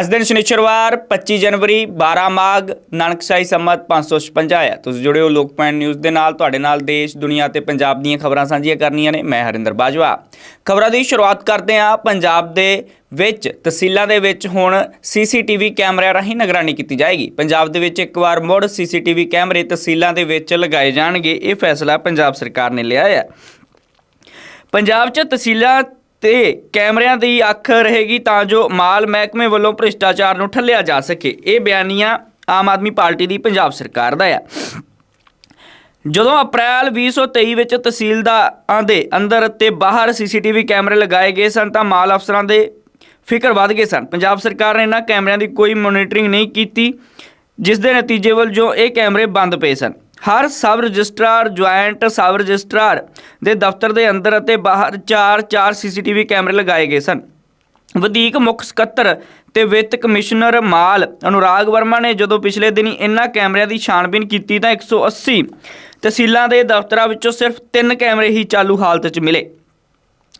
ਅੱਜ ਦਿਨ ਸ਼ਨੀਚਰਵਾਰ 25 ਜਨਵਰੀ 12 ਮਾਘ, ਨਾਨਕਸ਼ਾਹੀ ਸੰਮਤ 556 ਹੈ। ਤੁਸੀਂ ਜੁੜੇ ਹੋ ਲੋਕ ਪੁਆਇੰਟ ਨਿਊਜ਼ ਦੇ ਨਾਲ। ਤੁਹਾਡੇ ਨਾਲ ਦੇਸ਼, ਦੁਨੀਆ ਤੇ ਪੰਜਾਬ ਦੀਆਂ ਖਬਰਾਂ ਸਾਂਝੀਆਂ ਕਰਨੀਆਂ ਨੇ। ਮੈਂ ਹਰਿੰਦਰ ਬਾਜਵਾ। ਖਬਰਾਂ ਦੀ ਸ਼ੁਰੂਆਤ ਕਰਦੇ ਹਾਂ। ਪੰਜਾਬ ਦੇ ਵਿੱਚ, ਤਹਿਸੀਲਾਂ ਦੇ ਵਿੱਚ ਹੁਣ ਸੀਸੀਟੀਵੀ ਕੈਮਰਿਆਂ ਰਾਹੀਂ ਨਿਗਰਾਨੀ ਕੀਤੀ ਜਾਏਗੀ। ਪੰਜਾਬ ਦੇ ਵਿੱਚ ਇੱਕ ਵਾਰ ਮੁੜ ਸੀਸੀਟੀਵੀ ਕੈਮਰੇ ਤਹਿਸੀਲਾਂ ਦੇ ਵਿੱਚ ਲਗਾਏ ਜਾਣਗੇ। ਇਹ ਫੈਸਲਾ ਪੰਜਾਬ ਸਰਕਾਰ ਨੇ ਲਿਆ ਹੈ। ਪੰਜਾਬ 'ਚ ਤਹਿਸੀਲਾਂ ਤੇ ਕੈਮਰਿਆਂ ਦੀ ਅੱਖ ਰਹੇਗੀ ਤਾਂ ਜੋ ਮਾਲ ਮਹਿਕਮੇ ਵੱਲੋਂ ਭ੍ਰਿਸ਼ਟਾਚਾਰ ਨੂੰ ਠੱਲਿਆ ਜਾ ਸਕੇ। ਇਹ ਬਿਆਨੀਆਂ ਆਮ ਆਦਮੀ ਪਾਰਟੀ ਦੀ ਪੰਜਾਬ ਸਰਕਾਰ ਦਾ ਆ। ਜਦੋਂ ਅਪ੍ਰੈਲ 2023 ਵਿੱਚ ਤਹਿਸੀਲਦਾਰਾਂ ਦੇ ਅੰਦਰ ਤੇ ਬਾਹਰ ਸੀਸੀਟੀਵੀ ਕੈਮਰੇ ਲਗਾਏ ਗਏ ਸਨ ਤਾਂ ਮਾਲ ਅਫਸਰਾਂ ਦੇ ਫਿਕਰ ਵੱਧ ਗਏ ਸਨ। ਪੰਜਾਬ ਸਰਕਾਰ ਨੇ ਇਹਨਾਂ ਕੈਮਰਿਆਂ ਦੀ ਕੋਈ ਮੋਨੀਟਰਿੰਗ ਨਹੀਂ ਕੀਤੀ, ਜਿਸ ਦੇ ਨਤੀਜੇ ਵਜੋਂ ਇਹ ਕੈਮਰੇ ਬੰਦ ਪਏ ਸਨ। ਹਰ sub registrar, joint sub registrar ਦੇ ਦਫ਼ਤਰ ਦੇ ਅੰਦਰ ਅਤੇ ਬਾਹਰ 4-4 ਸੀਸੀਟੀਵੀ ਕੈਮਰੇ ਲਗਾਏ ਗਏ ਸਨ। ਵਧੀਕ ਮੁੱਖ ਸਕੱਤਰ ਤੇ ਵਿੱਤ ਕਮਿਸ਼ਨਰ ਮਾਲ ਅਨੁਰਾਗ ਵਰਮਾ ਨੇ ਜਦੋਂ ਪਿਛਲੇ ਦਿਨੀ ਇਨ੍ਹਾਂ ਕੈਮਰਿਆਂ ਦੀ ਛਾਣਬੀਨ ਕੀਤੀ ਤਾਂ 180 ਤਹਿਸੀਲਾਂ ਦੇ ਦਫ਼ਤਰਾਂ ਵਿੱਚੋਂ ਸਿਰਫ 3 ਕੈਮਰੇ ਹੀ ਚਾਲੂ ਹਾਲਤ 'ਚ ਮਿਲੇ।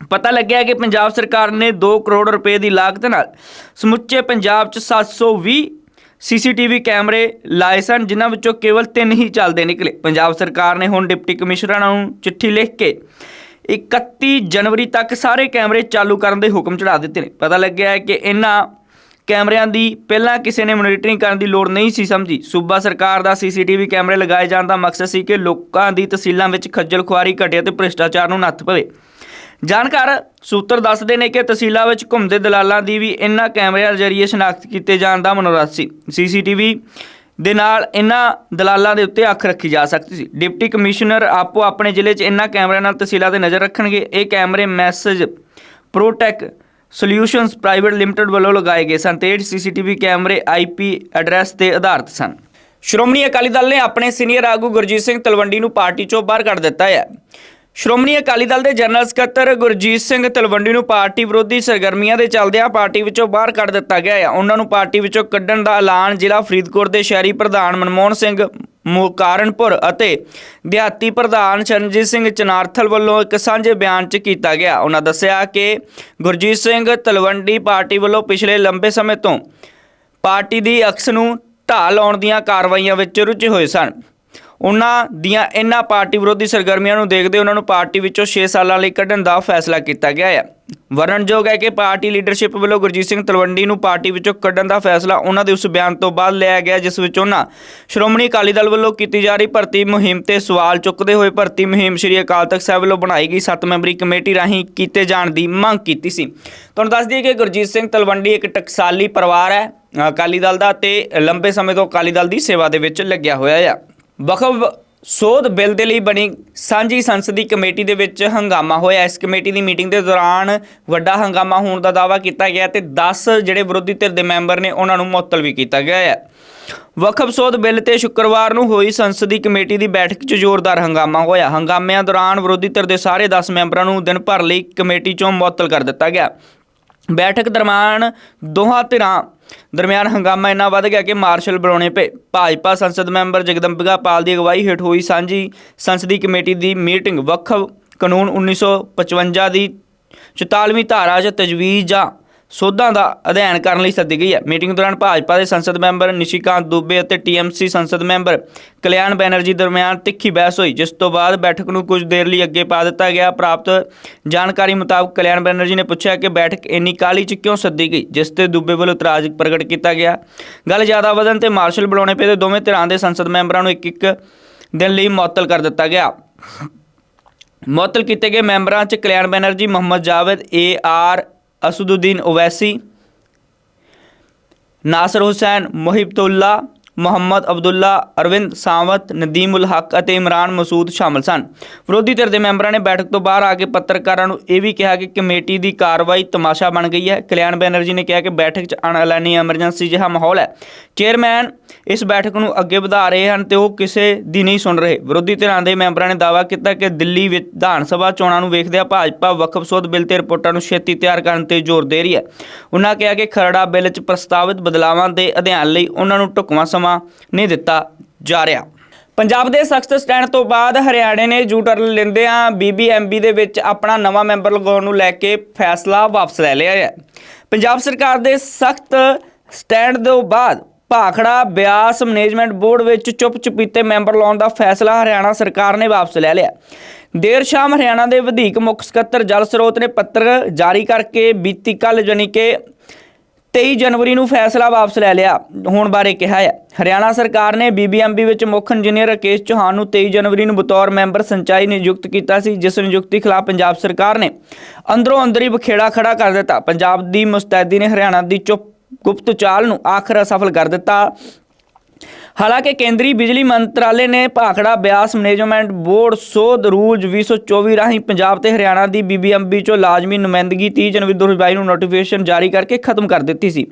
ਪਤਾ ਲੱਗਿਆ ਕਿ ਪੰਜਾਬ ਸਰਕਾਰ ਨੇ 2 ਕਰੋੜ ਰੁਪਏ ਦੀ ਲਾਗਤ ਨਾਲ ਸਮੁੱਚੇ ਪੰਜਾਬ 'ਚ 720 ਸੀਸੀਟੀਵੀ ਕੈਮਰੇ ਲਾਏ ਸਨ ਜਿਨ੍ਹਾਂ ਵਿੱਚੋਂ ਕੇਵਲ ਤਿੰਨ ਹੀ ਚੱਲਦੇ ਨਿਕਲੇ। ਪੰਜਾਬ ਸਰਕਾਰ ਨੇ ਹੁਣ ਡਿਪਟੀ ਕਮਿਸ਼ਨਰਾਂ ਨੂੰ ਚਿੱਠੀ ਲਿਖ ਕੇ 31 ਜਨਵਰੀ ਤੱਕ ਸਾਰੇ ਕੈਮਰੇ ਚਾਲੂ ਕਰਨ ਦੇ ਹੁਕਮ ਚੜਾ ਦਿੱਤੇ ਨੇ। ਪਤਾ ਲੱਗਿਆ ਹੈ ਕਿ ਇਹਨਾਂ ਕੈਮਰਿਆਂ ਦੀ ਪਹਿਲਾਂ ਕਿਸੇ ਨੇ ਮੋਨੀਟਰਿੰਗ ਕਰਨ ਦੀ ਲੋੜ ਨਹੀਂ ਸੀ ਸਮਝੀ। ਸੂਬਾ ਸਰਕਾਰ ਦਾ ਸੀਸੀਟੀਵੀ ਕੈਮਰੇ ਲਗਾਏ ਜਾਣ ਦਾ ਮਕਸਦ ਸੀ ਕਿ ਲੋਕਾਂ ਦੀ ਤਹਿਸੀਲਾਂ ਵਿੱਚ ਖੱਜਲ ਖੁਆਰੀ ਘਟੇ ਅਤੇ ਭ੍ਰਿਸ਼ਟਾਚਾਰ ਨੂੰ ਨੱਥ ਪਵੇ। ਜਾਣਕਾਰ ਸੂਤਰ ਦੱਸਦੇ ਨੇ ਕਿ ਤਹਿਸੀਲਾਂ ਵਿੱਚ ਘੁੰਮਦੇ ਦਲਾਲਾਂ ਦੀ ਵੀ ਇਨ੍ਹਾਂ ਕੈਮਰਿਆਂ ਜ਼ਰੀਏ ਸ਼ਨਾਖਤ ਕੀਤੇ ਜਾਣ ਦਾ ਮਨੋਰਥ ਸੀ। ਸੀਸੀਟੀਵੀ ਦੇ ਨਾਲ ਇਨ੍ਹਾਂ ਦਲਾਲਾਂ ਦੇ ਉੱਤੇ ਅੱਖ ਰੱਖੀ ਜਾ ਸਕਦੀ ਸੀ। ਡਿਪਟੀ ਕਮਿਸ਼ਨਰ ਆਪੋ ਆਪਣੇ ਜ਼ਿਲ੍ਹੇ 'ਚ ਇਨ੍ਹਾਂ ਕੈਮਰਿਆਂ ਨਾਲ ਤਹਿਸੀਲਾਂ ਤੇ ਨਜ਼ਰ ਰੱਖਣਗੇ। ਇਹ ਕੈਮਰੇ message Protech solutions private limited ਵੱਲੋਂ ਲਗਾਏ ਗਏ ਸਨ ਤੇ ਇਹ ਸੀਸੀਟੀਵੀ ਕੈਮਰੇ ਆਈਪੀ ਐਡਰੈਸ ਤੇ ਆਧਾਰਿਤ ਸਨ। ਸ਼੍ਰੋਮਣੀ ਅਕਾਲੀ ਦਲ ਨੇ ਆਪਣੇ ਸੀਨੀਅਰ ਆਗੂ ਗੁਰਜੀਤ ਸਿੰਘ ਤਲਵੰਡੀ ਨੂੰ ਪਾਰਟੀ ਚੋਂ ਬਾਹਰ ਕੱਢ ਦਿੱਤਾ ਹੈ। ਸ਼੍ਰੋਮਣੀ ਅਕਾਲੀ ਦਲ ਦੇ ਜਨਰਲ ਸਕੱਤਰ ਗੁਰਜੀਤ ਸਿੰਘ ਤਲਵੰਡੀ ਨੂੰ ਪਾਰਟੀ ਵਿਰੋਧੀ ਸਰਗਰਮੀਆਂ ਦੇ ਚੱਲਦਿਆਂ ਪਾਰਟੀ ਵਿੱਚੋਂ ਬਾਹਰ ਕੱਢ ਦਿੱਤਾ ਗਿਆ ਹੈ ਉਹਨਾਂ ਨੂੰ ਪਾਰਟੀ ਵਿੱਚੋਂ ਕੱਢਣ ਦਾ ਐਲਾਨ ਜ਼ਿਲ੍ਹਾ ਫਰੀਦਕੋਟ ਦੇ ਸ਼ਹਿਰੀ ਪ੍ਰਧਾਨ ਮਨਮੋਹਨ ਸਿੰਘ ਮੁਕਾਰਨਪੁਰ ਅਤੇ ਦਿਹਾਤੀ ਪ੍ਰਧਾਨ ਚਰਨਜੀਤ ਸਿੰਘ ਚਨਾਰਥਲ ਵੱਲੋਂ ਇੱਕ ਸਾਂਝੇ ਬਿਆਨ 'ਚ ਕੀਤਾ ਗਿਆ। ਉਹਨਾਂ ਦੱਸਿਆ ਕਿ ਗੁਰਜੀਤ ਸਿੰਘ ਤਲਵੰਡੀ ਪਾਰਟੀ ਵੱਲੋਂ ਪਿਛਲੇ ਲੰਬੇ ਸਮੇਂ ਤੋਂ ਪਾਰਟੀ ਦੀ ਅਕਸ ਨੂੰ ਢਾਹ ਲਾਉਣ ਦੀਆਂ ਕਾਰਵਾਈਆਂ ਵਿੱਚ ਰੁੱਝੇ ਹੋਏ ਸਨ। ਉਹਨਾਂ ਦੀਆਂ ਇਹਨਾਂ ਪਾਰਟੀ ਵਿਰੋਧੀ ਸਰਗਰਮੀਆਂ ਨੂੰ ਦੇਖਦੇ ਉਹਨਾਂ ਨੂੰ ਪਾਰਟੀ ਵਿੱਚੋਂ 6 ਸਾਲਾਂ ਲਈ ਕੱਢਣ ਦਾ ਫੈਸਲਾ ਕੀਤਾ ਗਿਆ ਹੈ ਵਰਣਨਯੋਗ ਹੈ ਕਿ ਪਾਰਟੀ ਲੀਡਰਸ਼ਿਪ ਵੱਲੋਂ ਗੁਰਜੀਤ ਸਿੰਘ ਤਲਵੰਡੀ ਨੂੰ ਪਾਰਟੀ ਵਿੱਚੋਂ ਕੱਢਣ ਦਾ ਫੈਸਲਾ ਉਹਨਾਂ ਦੇ ਉਸ ਬਿਆਨ ਤੋਂ ਬਾਅਦ ਲਿਆ ਗਿਆ, ਜਿਸ ਵਿੱਚ ਉਹਨਾਂ ਸ਼੍ਰੋਮਣੀ ਅਕਾਲੀ ਦਲ ਵੱਲੋਂ ਕੀਤੀ ਜਾ ਰਹੀ ਭਰਤੀ ਮੁਹਿੰਮ ਤੇ ਸਵਾਲ ਚੁੱਕਦੇ ਹੋਏ ਭਰਤੀ ਮੁਹਿੰਮ ਸ਼੍ਰੀ ਅਕਾਲ ਤਖਤ ਸਾਹਿਬ ਵੱਲੋਂ ਬਣਾਈ ਗਈ 7 ਮੈਂਬਰੀ ਕਮੇਟੀ ਰਾਹੀਂ ਕੀਤੇ ਜਾਣ ਦੀ ਮੰਗ ਕੀਤੀ ਸੀ। ਤੁਹਾਨੂੰ ਦੱਸ ਦਈਏ ਕਿ ਗੁਰਜੀਤ ਸਿੰਘ ਤਲਵੰਡੀ ਇੱਕ ਟਕਸਾਲੀ ਪਰਿਵਾਰ ਹੈ, ਅਕਾਲੀ ਦਲ ਦਾ ਤੇ ਲੰਬੇ ਸਮੇਂ ਤੋਂ ਅਕਾਲੀ ਦਲ ਦੀ ਸੇਵਾ ਦੇ ਵਿੱਚ ਲੱਗਿਆ ਹੋਇਆ ਹੈ ਵਕਫ ਸੋਧ ਬਿੱਲ ਦੇ ਲਈ ਬਣੀ ਸਾਂਝੀ ਸੰਸਦੀ ਕਮੇਟੀ ਦੇ ਵਿੱਚ ਹੰਗਾਮਾ ਹੋਇਆ। ਇਸ ਕਮੇਟੀ ਦੀ ਮੀਟਿੰਗ ਦੇ ਦੌਰਾਨ ਵੱਡਾ ਹੰਗਾਮਾ ਹੋਣ ਦਾ ਦਾਅਵਾ ਕੀਤਾ ਗਿਆ ਤੇ 10 ਜਿਹੜੇ ਵਿਰੋਧੀ ਧਿਰ ਦੇ ਮੈਂਬਰ ਨੇ ਉਹਨਾਂ ਨੂੰ ਮੁਅੱਤਲ ਵੀ ਕੀਤਾ ਗਿਆ ਹੈ। ਵਕਫ ਸੋਧ ਬਿੱਲ ਤੇ ਸ਼ੁੱਕਰਵਾਰ ਨੂੰ ਹੋਈ ਸੰਸਦੀ ਕਮੇਟੀ ਦੀ ਬੈਠਕ 'ਚ ਜ਼ੋਰਦਾਰ ਹੰਗਾਮਾ ਹੋਇਆ। ਹੰਗਾਮਿਆਂ ਦੌਰਾਨ ਵਿਰੋਧੀ ਧਿਰ ਦੇ ਸਾਰੇ 10 ਮੈਂਬਰਾਂ ਨੂੰ ਦਿਨ ਭਰ ਲਈ ਕਮੇਟੀ 'ਚੋਂ ਮੁਅੱਤਲ ਕਰ ਦਿੱਤਾ ਗਿਆ। ਬੈਠਕ ਦਰਮਿਆਨ ਦੋਹਾਂ ਧਿਰਾਂ ਦਰਮਿਆਨ ਹੰਗਾਮਾ ਇੰਨਾ ਵੱਧ ਗਿਆ ਕਿ ਮਾਰਸ਼ਲ ਬੁਲਾਉਣੇ ਪਏ। ਭਾਜਪਾ ਸੰਸਦ ਮੈਂਬਰ ਜਗਦੰਬਿਕਾ ਪਾਲ ਦੀ ਅਗਵਾਈ ਹੇਠ ਹੋਈ ਸਾਂਝੀ ਸੰਸਦੀ ਕਮੇਟੀ ਦੀ ਮੀਟਿੰਗ ਵੱਖ ਕਾਨੂੰਨ 1955 ਦੀ 44ਵੀਂ ਧਾਰਾ 'ਚ ਤਜਵੀਜ਼ ਜਾਂ ਸੋਧਾਂ ਦਾ ਅਧਿਐਨ ਕਰਨ ਲਈ ਸੱਦੀ ਗਈ ਹੈ। ਮੀਟਿੰਗ ਦੌਰਾਨ ਭਾਜਪਾ ਦੇ ਸੰਸਦ ਮੈਂਬਰ ਨਿਸ਼ੀਕਾਂਤ ਦੁਬੇ ਅਤੇ ਟੀਐਮਸੀ ਸੰਸਦ ਮੈਂਬਰ ਕਲਿਆਣ ਬੈਨਰਜੀ ਦਰਮਿਆਨ ਤਿੱਖੀ ਬਹਿਸ ਹੋਈ, ਜਿਸ ਤੋਂ ਬਾਅਦ ਬੈਠਕ ਨੂੰ ਕੁਝ ਦੇਰ ਲਈ ਅੱਗੇ ਪਾ ਦਿੱਤਾ ਗਿਆ। ਪ੍ਰਾਪਤ ਜਾਣਕਾਰੀ ਮੁਤਾਬਕ ਕਲਿਆਣ ਬੈਨਰਜੀ ਨੇ ਪੁੱਛਿਆ ਕਿ ਬੈਠਕ ਇੰਨੀ ਕਾਲੀ ਚ ਕਿਉਂ ਸੱਦੀ ਗਈ, ਜਿਸ ਤੇ ਦੁਬੇ ਵੱਲੋਂ ਇਤਰਾਜ਼ ਪ੍ਰਗਟ ਕੀਤਾ ਗਿਆ। ਗੱਲ ਜ਼ਿਆਦਾ ਵਧਣ ਤੇ ਮਾਰਸ਼ਲ ਬੁਲਾਉਣੇ ਪਏ ਤੇ ਦੋਵੇਂ ਧਿਰਾਂ ਦੇ ਸੰਸਦ ਮੈਂਬਰਾਂ ਨੂੰ ਇੱਕ ਇੱਕ ਦਿਨ ਲਈ ਮੁਅੱਤਲ ਕਰ ਦਿੱਤਾ ਗਿਆ। ਮੁਅੱਤਲ ਕੀਤੇ ਗਏ ਮੈਂਬਰਾਂ 'ਚ ਕਲਿਆਣ ਬੈਨਰਜੀ ਮੁਹੰਮਦ ਜਾਵਦ, ਏ ਆਰ ਅਸਦੁੱਦੀਨ ਓਵੈਸੀ ਨਾਸਰ ਹੁਸੈਨ ਮੁਹਿਬਤੁੱਲਾ ਮੁਹੰਮਦ ਅਬਦੁੱਲਾ, ਅਰਵਿੰਦ ਸਾਵਤ ਨਦੀਮ ਉਲ ਹਕ ਅਤੇ ਇਮਰਾਨ ਮਸੂਦ ਸ਼ਾਮਲ ਸਨ। ਵਿਰੋਧੀ ਧਿਰ ਦੇ ਮੈਂਬਰਾਂ ਨੇ ਬੈਠਕ ਤੋਂ ਬਾਹਰ ਆ ਕੇ ਪੱਤਰਕਾਰਾਂ ਨੂੰ ਇਹ ਵੀ ਕਿਹਾ ਕਿ ਕਮੇਟੀ ਦੀ ਕਾਰਵਾਈ ਤਮਾਸ਼ਾ ਬਣ ਗਈ ਹੈ। ਕਲਿਆਣ ਬੈਨਰਜੀ ਨੇ ਕਿਹਾ ਕਿ ਬੈਠਕ 'ਚ ਅਣਐਲਾਨੀ ਐਮਰਜੈਂਸੀ ਜਿਹਾ ਮਾਹੌਲ ਹੈ। ਚੇਅਰਮੈਨ ਇਸ ਬੈਠਕ ਨੂੰ ਅੱਗੇ ਵਧਾ ਰਹੇ ਹਨ ਤੇ ਉਹ ਕਿਸੇ ਦੀ ਨਹੀਂ ਸੁਣ ਰਹੇ। ਵਿਰੋਧੀ ਧਿਰਾਂ ਦੇ ਮੈਂਬਰਾਂ ਨੇ ਦਾਅਵਾ ਕੀਤਾ ਕਿ ਦਿੱਲੀ ਵਿਧਾਨ ਸਭਾ ਚੋਣਾਂ ਨੂੰ ਵੇਖਦਿਆਂ ਭਾਜਪਾ ਵਕਫ ਸੋਧ ਬਿੱਲ ਤੇ ਰਿਪੋਰਟਾਂ ਨੂੰ ਛੇਤੀ ਤਿਆਰ ਕਰਨ ਤੇ ਜ਼ੋਰ ਦੇ ਰਹੀ ਹੈ। ਉਹਨਾਂ ਕਿਹਾ ਕਿ ਖਰੜਾ ਬਿੱਲ 'ਚ ਪ੍ਰਸਤਾਵਿਤ ਬਦਲਾਵਾਂ ਦੇ ਅਧਿਐਨ ਲਈ ਉਹਨਾਂ ਨੂੰ ਢੁਕਵਾਂ ਸਮਾਂ ਨਹੀਂ ਦਿੱਤਾ ਜਾ ਰਿਹਾ। ਪੰਜਾਬ ਦੇ ਸਖਤ ਸਟੈਂਡ ਤੋਂ ਬਾਅਦ ਹਰਿਆਣੇ ਨੇ ਜੂ ਲੈਂਦਿਆਂ ਬੀਬੀਐਮਬੀ ਦੇ ਵਿੱਚ ਆਪਣਾ ਨਵਾਂ ਮੈਂਬਰ ਲਗਾਉਣ ਨੂੰ ਲੈ ਕੇ ਫੈਸਲਾ ਵਾਪਸ ਲੈ ਲਿਆ ਹੈ। ਪੰਜਾਬ ਸਰਕਾਰ ਦੇ ਸਖਤ ਸਟੈਂਡ ਤੋਂ ਬਾਅਦ ਭਾਖੜਾ ਬਿਆਸ ਮੈਨੇਜਮੈਂਟ ਬੋਰਡ ਵਿੱਚ ਚੁੱਪ ਚੁਪੀਤੇ ਮੈਂਬਰ ਲਾਉਣ ਦਾ ਫੈਸਲਾ ਹਰਿਆਣਾ ਸਰਕਾਰ ਨੇ ਵਾਪਸ ਲੈ ਲਿਆ ਦੇਰ ਸ਼ਾਮ ਹਰਿਆਣਾ ਦੇ ਵਧੇਕ ਮੁੱਖ ਸਕੱਤਰ ਜਲ ਸਰੋਤ ਨੇ ਪੱਤਰ ਜਾਰੀ ਕਰਕੇ ਬੀਤੀ ਕੱਲ ਜਾਣੀ ਕਿ 23 ਜਨਵਰੀ ਨੂੰ ਫੈਸਲਾ ਵਾਪਸ ਲੈ ਲਿਆ। ਹੋਣ ਬਾਰੇ ਕਿਹਾ ਹੈ। ਹਰਿਆਣਾ ਸਰਕਾਰ ਨੇ ਬੀਬੀਐਮਬੀ ਵਿੱਚ ਮੁੱਖ ਇੰਜੀਨੀਅਰ ਰਾਕੇਸ਼ ਚੌਹਾਨ ਨੂੰ 23 ਜਨਵਰੀ ਨੂੰ ਬਤੌਰ ਮੈਂਬਰ ਸਿੰਚਾਈ ਨਿਯੁਕਤ ਕੀਤਾ ਸੀ, ਜਿਸ ਨਿਯੁਕਤੀ ਖਿਲਾਫ ਪੰਜਾਬ ਸਰਕਾਰ ਨੇ ਅੰਦਰੋਂ ਅੰਦਰ ਹੀ ਬਖੇੜਾ ਖੜਾ ਕਰ ਦਿੱਤਾ। ਪੰਜਾਬ ਦੀ ਮੁਸਤੈਦੀ ਨੇ ਹਰਿਆਣਾ ਦੀ ਚੁੱਪ ਗੁਪਤ ਚਾਲ ਨੂੰ ਆਖਰ ਅਸਫਲ ਕਰ ਦਿੱਤਾ। ਹਾਲਾਂਕਿ ਕੇਂਦਰੀ ਬਿਜਲੀ ਮੰਤਰਾਲੇ ਨੇ ਭਾਖੜਾ ਬਿਆਸ ਮੈਨੇਜਮੈਂਟ ਬੋਰਡ, ਸੋਧ, ਰੂਲਜ਼ 2024 ਰਾਹੀਂ ਪੰਜਾਬ ਤੇ ਹਰਿਆਣਾ ਦੀ ਬੀਬੀਐਮਬੀ ਚੋਂ ਲਾਜ਼ਮੀ ਨੁਮਾਇੰਦਗੀ 30 ਜਨਵਰੀ 2022 ਨੂੰ ਨੋਟੀਫਿਕੇਸ਼ਨ ਜਾਰੀ ਕਰਕੇ ਖਤਮ ਕਰ ਦਿੱਤੀ ਸੀ।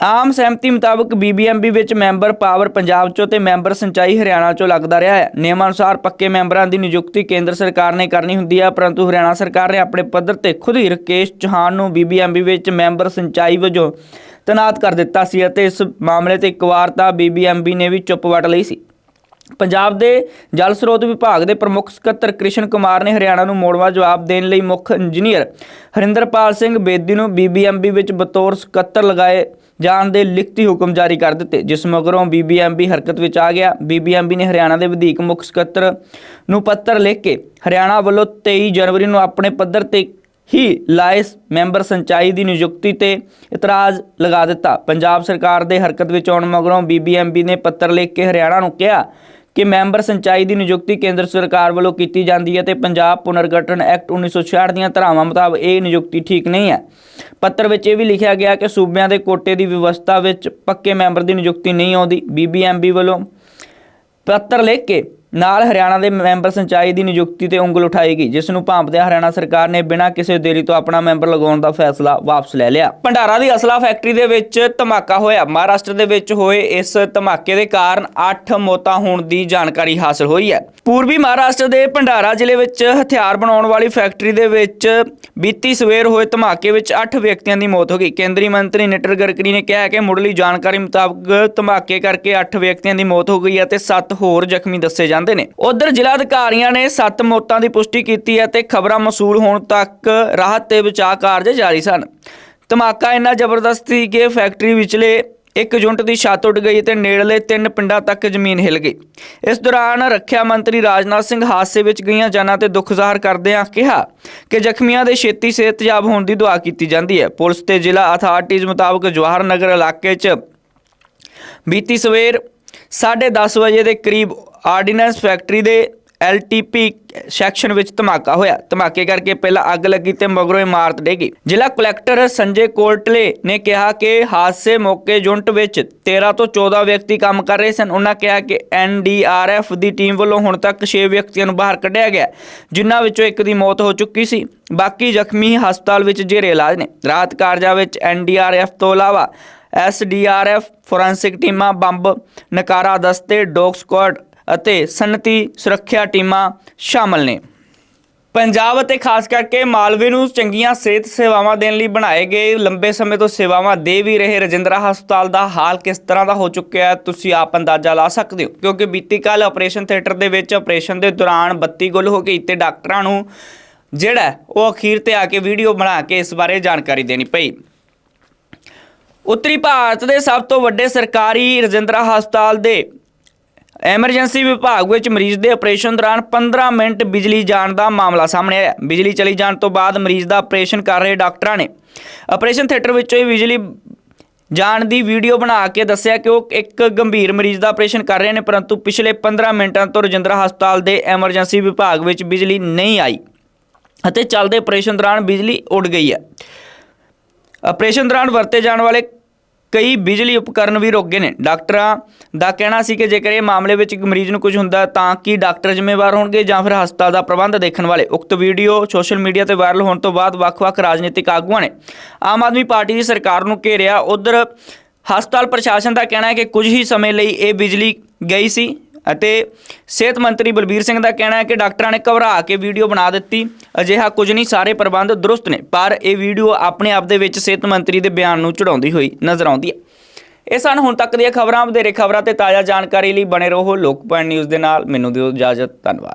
ਆਮ ਸਹਿਮਤੀ ਮੁਤਾਬਕ ਬੀਬੀਐਮਬੀ ਵਿੱਚ ਮੈਂਬਰ ਪਾਵਰ ਪੰਜਾਬ ਚੋਂ ਤੇ ਮੈਂਬਰ ਸਿੰਚਾਈ ਹਰਿਆਣਾ ਚੋਂ ਲੱਗਦਾ ਰਿਹਾ ਹੈ। ਨਿਯਮ ਅਨੁਸਾਰ ਪੱਕੇ ਮੈਂਬਰਾਂ ਦੀ ਨਿਯੁਕਤੀ ਕੇਂਦਰ ਸਰਕਾਰ ਨੇ ਕਰਨੀ ਹੁੰਦੀ ਹੈ, ਪਰੰਤੂ ਹਰਿਆਣਾ ਸਰਕਾਰ ਨੇ ਆਪਣੇ ਪੱਧਰ ਤੇ ਖੁਦ ਹੀ ਰਕੇਸ਼ ਚੌਹਾਨ ਨੂੰ ਬੀਬੀਐਮਬੀ ਵਿੱਚ ਮੈਂਬਰ ਸਿੰਚਾਈ ਵਜੋਂ ਤੈਨਾਤ ਕਰ ਦਿੱਤਾ ਸੀ ਅਤੇ ਇਸ ਮਾਮਲੇ ਤੇ ਇੱਕ ਵਾਰ ਤਾਂ ਬੀਬੀਐਮਬੀ ਨੇ ਵੀ ਚੁੱਪ ਵੱਟ ਲਈ ਸੀ। ਪੰਜਾਬ ਦੇ ਜਲ ਸਰੋਤ ਵਿਭਾਗ ਦੇ ਪ੍ਰਮੁੱਖ ਸਕੱਤਰ ਕ੍ਰਿਸ਼ਨ ਕੁਮਾਰ ਨੇ ਹਰਿਆਣਾ ਨੂੰ ਮੋੜਵਾ ਜਵਾਬ ਦੇਣ ਲਈ ਮੁੱਖ ਇੰਜੀਨੀਅਰ ਹਰਿੰਦਰਪਾਲ ਸਿੰਘ ਬੇਦੀ ਨੂੰ ਬੀਬੀਐਮਬੀ ਵਿੱਚ ਬਤੌਰ ਸਕੱਤਰ ਲਗਾਏ ਜਾਣ ਦੇ ਲਿਖਤੀ ਹੁਕਮ ਜਾਰੀ ਕਰ ਦਿੱਤੇ, ਜਿਸ ਮਗਰੋਂ ਬੀਬੀਐਮਬੀ ਹਰਕਤ ਵਿੱਚ ਆ ਗਿਆ। ਬੀਬੀਐਮਬੀ ਨੇ ਹਰਿਆਣਾ ਦੇ ਵਧੇਕ ਮੁੱਖ ਸਕੱਤਰ ਨੂੰ ਪੱਤਰ ਲਿਖ ਕੇ ਹਰਿਆਣਾ ਵੱਲੋਂ 23 ਜਨਵਰੀ ਨੂੰ ਆਪਣੇ ਪੱਧਰ ਤੇ ਹੀ ਲਾਇਸ ਮੈਂਬਰ ਸੰਚਾਈ ਦੀ ਨਿਯੁਕਤੀ ਤੇ ਇਤਰਾਜ਼ ਲਗਾ ਦਿੱਤਾ। ਪੰਜਾਬ ਸਰਕਾਰ ਦੇ ਹਰਕਤ ਵਿੱਚ ਆਉਣ ਮਗਰੋਂ ਬੀਬੀਐਮਬੀ ਨੇ ਪੱਤਰ ਲਿਖ ਕੇ ਹਰਿਆਣਾ ਨੂੰ ਕਿਹਾ ਕਿ ਮੈਂਬਰ ਸਿੰਚਾਈ ਦੀ ਨਿਯੁਕਤੀ ਕੇਂਦਰ ਸਰਕਾਰ ਵੱਲੋਂ ਕੀਤੀ ਜਾਂਦੀ ਹੈ ਤੇ ਪੰਜਾਬ ਪੁਨਰਗਠਨ ਐਕਟ 1966 ਦੀਆਂ ਧਾਰਾਵਾਂ ਮੁਤਾਬਕ ਇਹ ਨਿਯੁਕਤੀ ਠੀਕ ਨਹੀਂ ਹੈ। ਪੱਤਰ ਵਿੱਚ ਇਹ ਵੀ ਲਿਖਿਆ ਗਿਆ ਕਿ ਸੂਬਿਆਂ ਦੇ ਕੋਟੇ ਦੀ ਵਿਵਸਥਾ ਵਿੱਚ ਪੱਕੇ ਮੈਂਬਰ ਦੀ ਨਿਯੁਕਤੀ ਨਹੀਂ ਆਉਂਦੀ। ਬੀਬੀਐਮਬੀ ਵੱਲੋਂ ਪੱਤਰ ਲਿਖ ਕੇ ਨਾਲ ਹਰਿਆਣਾ ਦੇ ਮੈਂਬਰ ਸਿੰਚਾਈ ਦੀ ਨਿਯੁਕਤੀ ਤੇ ਉਂਗਲ ਉਠਾਏਗੀ, ਜਿਸ ਨੂੰ ਭਾਂਪਦਿਆਂ ਹਰਿਆਣਾ ਸਰਕਾਰ ਨੇ ਬਿਨਾਂ ਕਿਸੇ ਦੇਰੀ ਤੋਂ ਆਪਣਾ ਮੈਂਬਰ ਲਗਾਉਣ ਦਾ ਫੈਸਲਾ ਵਾਪਸ ਲੈ ਲਿਆ। ਭੰਡਾਰਾ ਦੀ ਅਸਲਾ ਫੈਕਟਰੀ ਦੇ ਵਿੱਚ ਧਮਾਕਾ ਹੋਇਆ। ਮਹਾਰਾਸ਼ਟਰ ਦੇ ਵਿੱਚ ਹੋਏ ਇਸ ਧਮਾਕੇ ਦੇ ਕਾਰਨ 8 ਮੌਤਾਂ ਹੋਣ ਦੀ ਜਾਣਕਾਰੀ ਹਾਸਲ ਹੋਈ ਹੈ। ਪੂਰਬੀ ਮਹਾਰਾਸ਼ਟਰ ਦੇ ਭੰਡਾਰਾ ਜ਼ਿਲ੍ਹੇ ਵਿੱਚ ਹਥਿਆਰ ਬਣਾਉਣ ਵਾਲੀ ਫੈਕਟਰੀ ਦੇ ਵਿੱਚ ਬੀਤੀ ਸਵੇਰ ਹੋਏ ਧਮਾਕੇ ਵਿੱਚ 8 ਵਿਅਕਤੀਆਂ ਦੀ ਮੌਤ ਹੋ ਗਈ। ਕੇਂਦਰੀ ਮੰਤਰੀ ਨਿਟਰ ਗਡਕਰੀ ਨੇ ਕਿਹਾ ਕਿ ਮੁੱਢਲੀ ਜਾਣਕਾਰੀ ਮੁਤਾਬਕ ਧਮਾਕੇ ਕਰਕੇ 8 ਵਿਅਕਤੀਆਂ ਦੀ ਮੌਤ ਹੋ ਗਈ ਹੈ ਤੇ 7 ਹੋਰ ਜ਼ਖਮੀ ਦੱਸੇ ਜਾਂਦੇ ਨੇ। ਉਧਰ ਜ਼ਿਲ੍ਹਾ ਅਧਿਕਾਰੀਆਂ ਨੇ 7 ਮੌਤਾਂ ਦੀ ਪੁਸ਼ਟੀ ਕੀਤੀ ਹੈ ਤੇ ਖਬਰਾਂ ਮਸੂਲ ਹੋਣ ਤੱਕ ਰਾਹਤ ਤੇ ਬਚਾਅ ਕਾਰਜ ਜਾਰੀ ਸਨ। ਧਮਾਕਾ ਇੰਨਾ ਜ਼ਬਰਦਸਤ ਸੀ ਕਿ ਫੈਕਟਰੀ ਵਿਚਲੇ ਇੱਕ ਯੂਨਿਟ ਦੀ ਛੱਤ ਉੱਡ ਗਈ ਤੇ ਨੇੜਲੇ ਤਿੰਨ ਪਿੰਡਾਂ ਤੱਕ ਜ਼ਮੀਨ ਹਿੱਲ ਗਈ। ਇਸ ਦੌਰਾਨ ਰੱਖਿਆ ਮੰਤਰੀ ਰਾਜਨਾਥ ਸਿੰਘ ਹਾਦਸੇ ਵਿੱਚ ਗਈਆਂ ਜਾਨਾਂ ਤੇ ਦੁੱਖ ਜ਼ਾਹਰ ਕਰਦਿਆਂ ਕਿਹਾ ਕਿ ਜ਼ਖਮੀਆਂ ਦੇ ਛੇਤੀ ਸਿਹਤਯਾਬ ਹੋਣ ਦੀ ਦੁਆ ਕੀਤੀ ਜਾਂਦੀ ਹੈ। ਪੁਲਿਸ ਤੇ ਜ਼ਿਲ੍ਹਾ ਅਥਾਰਟੀਜ਼ ਮੁਤਾਬਕ ਜਵਾਹਰ ਨਗਰ ਇਲਾਕੇ 'ਚ ਬੀਤੀ ਸਵੇਰ 10:30 ਵਜੇ ਦੇ ਕਰੀਬ ਆਰਡੀਨੈਂਸ ਫੈਕਟਰੀ ਦੇ ਐਲਟੀਪੀ ਸੈਕਸ਼ਨ ਵਿੱਚ ਧਮਾਕਾ ਹੋਇਆ। ਧਮਾਕੇ ਕਰਕੇ ਪਹਿਲਾਂ ਅੱਗ ਲੱਗੀ ਤੇ ਮਗਰੋਂ ਇਮਾਰਤ ਡੇਗੀ। ਜ਼ਿਲ੍ਹਾ ਕਲੈਕਟਰ ਸੰਜੇ ਕੋਲਟਲੇ ਨੇ ਕਿਹਾ ਕਿ ਹਾਦਸੇ ਮੌਕੇ ਯੂਨਿਟ ਵਿੱਚ 13 ਤੋਂ 14 ਵਿਅਕਤੀ ਕੰਮ ਕਰ ਰਹੇ ਸਨ। ਉਹਨਾਂ ਕਿਹਾ ਕਿ ਐਨਡੀਆਰਐਫ ਦੀ ਟੀਮ ਵੱਲੋਂ ਹੁਣ ਤੱਕ 6 ਵਿਅਕਤੀਆਂ ਨੂੰ ਬਾਹਰ ਕੱਢਿਆ ਗਿਆ, ਜਿਨ੍ਹਾਂ ਵਿੱਚੋਂ ਇੱਕ ਦੀ ਮੌਤ ਹੋ ਚੁੱਕੀ ਸੀ। ਬਾਕੀ ਜ਼ਖਮੀ ਹਸਪਤਾਲ ਵਿੱਚ ਜੇਰੇ ਇਲਾਜ ਨੇ। ਰਾਤ ਕਾਰਜਾਂ ਵਿੱਚ ਐਨਡੀਆਰਐਫ ਤੋਂ ਇਲਾਵਾ ਐਸਡੀਆਰਐਫ ਫੋਰੈਂਸਿਕ ਟੀਮਾਂ, ਬੰਬ, ਨਕਾਰਾ ਦਸਤੇ, ਡੌਗ ਸਕੁਆਡ ਅਤੇ ਸਨਅਤੀ ਸੁਰੱਖਿਆ ਟੀਮਾਂ ਸ਼ਾਮਲ ਨੇ। ਪੰਜਾਬ ਅਤੇ ਖਾਸ ਕਰਕੇ ਮਾਲਵੇ ਨੂੰ ਚੰਗੀਆਂ ਸਿਹਤ ਸੇਵਾਵਾਂ ਦੇਣ ਲਈ ਬਣਾਏ ਗਏ ਲੰਬੇ ਸਮੇਂ ਤੋਂ ਸੇਵਾਵਾਂ ਦੇ ਵੀ ਰਹੇ ਰਜਿੰਦਰਾ ਹਸਪਤਾਲ ਦਾ ਹਾਲ ਕਿਸ ਤਰ੍ਹਾਂ ਦਾ ਹੋ ਚੁੱਕਿਆ ਹੈ, ਤੁਸੀਂ ਆਪ ਅੰਦਾਜ਼ਾ ਲਾ ਸਕਦੇ ਹੋ। ਕਿਉਂਕਿ ਬੀਤੀ ਕੱਲ ਆਪਰੇਸ਼ਨ ਥੀਏਟਰ ਦੇ ਵਿੱਚ ਆਪਰੇਸ਼ਨ ਦੇ ਦੌਰਾਨ ਬੱਤੀ ਗੁੱਲ ਹੋ ਗਈ ਤੇ ਡਾਕਟਰਾਂ ਨੂੰ ਜਿਹੜਾ ਉਹ ਅਖੀਰ ਤੇ ਆ ਕੇ ਵੀਡੀਓ ਬਣਾ ਕੇ ਇਸ ਬਾਰੇ ਜਾਣਕਾਰੀ ਦੇਣੀ ਪਈ। ਉੱਤਰੀ ਭਾਰਤ ਦੇ ਸਭ ਤੋਂ ਵੱਡੇ ਸਰਕਾਰੀ ਰਜਿੰਦਰਾ ਹਸਪਤਾਲ ਦੇ ਐਮਰਜੈਂਸੀ ਵਿਭਾਗ ਵਿੱਚ ਮਰੀਜ਼ ਦੇ ਆਪਰੇਸ਼ਨ ਦੌਰਾਨ 15 ਮਿੰਟ ਬਿਜਲੀ ਜਾਣ ਦਾ ਮਾਮਲਾ ਸਾਹਮਣੇ ਆਇਆ। ਬਿਜਲੀ ਚਲੀ ਜਾਣ ਤੋਂ ਬਾਅਦ ਮਰੀਜ਼ ਦਾ ਆਪਰੇਸ਼ਨ ਕਰ ਰਹੇ ਡਾਕਟਰਾਂ ਨੇ। ਆਪਰੇਸ਼ਨ ਥੀਏਟਰ ਵਿੱਚੋਂ ਹੀ ਬਿਜਲੀ ਜਾਣ ਦੀ ਵੀਡੀਓ ਬਣਾ ਕੇ ਦੱਸਿਆ ਕਿ ਉਹ ਇੱਕ ਗੰਭੀਰ ਮਰੀਜ਼ ਦਾ ਆਪਰੇਸ਼ਨ ਕਰ ਰਹੇ ਨੇ, ਪਰੰਤੂ ਪਿਛਲੇ 15 ਮਿੰਟਾਂ ਤੋਂ ਰਜਿੰਦਰਾ ਹਸਪਤਾਲ ਦੇ ਐਮਰਜੈਂਸੀ ਵਿਭਾਗ ਵਿੱਚ ਬਿਜਲੀ ਨਹੀਂ ਆਈ ਅਤੇ ਚੱਲਦੇ ਆਪਰੇਸ਼ਨ ਦੌਰਾਨ ਬਿਜਲੀ ਉੱਡ ਗਈ ਹੈ। ਆਪਰੇਸ਼ਨ ਦੌਰਾਨ ਵਰਤੇ ਜਾਣ ਵਾਲੇ ਕਈ ਬਿਜਲੀ ਉਪਕਰਨ ਵੀ ਰੁਕ ਗਏ ਨੇ। ਡਾਕਟਰਾਂ ਦਾ ਕਹਿਣਾ ਸੀ ਕਿ ਜੇਕਰ ਇਹ ਮਾਮਲੇ ਵਿੱਚ ਇੱਕ ਮਰੀਜ਼ ਨੂੰ ਕੁਝ ਹੁੰਦਾ ਤਾਂ ਕੀ ਡਾਕਟਰ ਜ਼ਿੰਮੇਵਾਰ ਹੋਣਗੇ ਜਾਂ ਫਿਰ ਹਸਪਤਾਲ ਦਾ ਪ੍ਰਬੰਧ ਦੇਖਣ ਵਾਲੇ? ਉਕਤ ਵੀਡੀਓ ਸੋਸ਼ਲ ਮੀਡੀਆ ਤੇ ਵਾਇਰਲ ਹੋਣ ਤੋਂ ਬਾਅਦ ਵੱਖ-ਵੱਖ ਰਾਜਨੀਤਿਕ ਆਗੂਆਂ ਨੇ ਆਮ ਆਦਮੀ ਪਾਰਟੀ ਦੀ ਸਰਕਾਰ ਨੂੰ ਘੇਰਿਆ। ਉਧਰ ਹਸਪਤਾਲ ਪ੍ਰਸ਼ਾਸਨ ਦਾ ਕਹਿਣਾ ਹੈ ਕਿ ਕੁਝ ਹੀ ਸਮੇਂ ਲਈ ਇਹ ਬਿਜਲੀ ਗਈ ਸੀ। ਅਤੇ ਸਿਹਤ ਮੰਤਰੀ ਬਲਬੀਰ ਸਿੰਘ ਦਾ ਕਹਿਣਾ ਹੈ ਕਿ ਡਾਕਟਰਾਂ ਨੇ ਘਬਰਾ ਕੇ ਵੀਡੀਓ ਬਣਾ ਦਿੱਤੀ। ਅਜਿਹਾ ਕੁਝ ਨਹੀਂ, ਸਾਰੇ ਪ੍ਰਬੰਧ ਦਰੁਸਤ ਨੇ, ਪਰ ਇਹ ਵੀਡੀਓ ਆਪਣੇ ਆਪ ਦੇ ਵਿੱਚ ਸਿਹਤ ਮੰਤਰੀ ਦੇ ਬਿਆਨ ਨੂੰ ਚੜਾਉਂਦੀ ਹੋਈ ਨਜ਼ਰ ਆਉਂਦੀ ਹੈ। ਇਹ ਸਨ ਹੁਣ ਤੱਕ ਦੀਆਂ ਖਬਰਾਂ, ਵਧੇਰੇ ਖਬਰਾਂ ਤੇ ਤਾਜ਼ਾ ਜਾਣਕਾਰੀ ਲਈ ਬਣੇ ਰਹੋ ਲੋਕ ਨਿਊਜ਼ ਦੇ ਨਾਲ। ਮੈਨੂੰ ਦਿਓ ਇਜਾਜ਼ਤ, ਧੰਨਵਾਦ।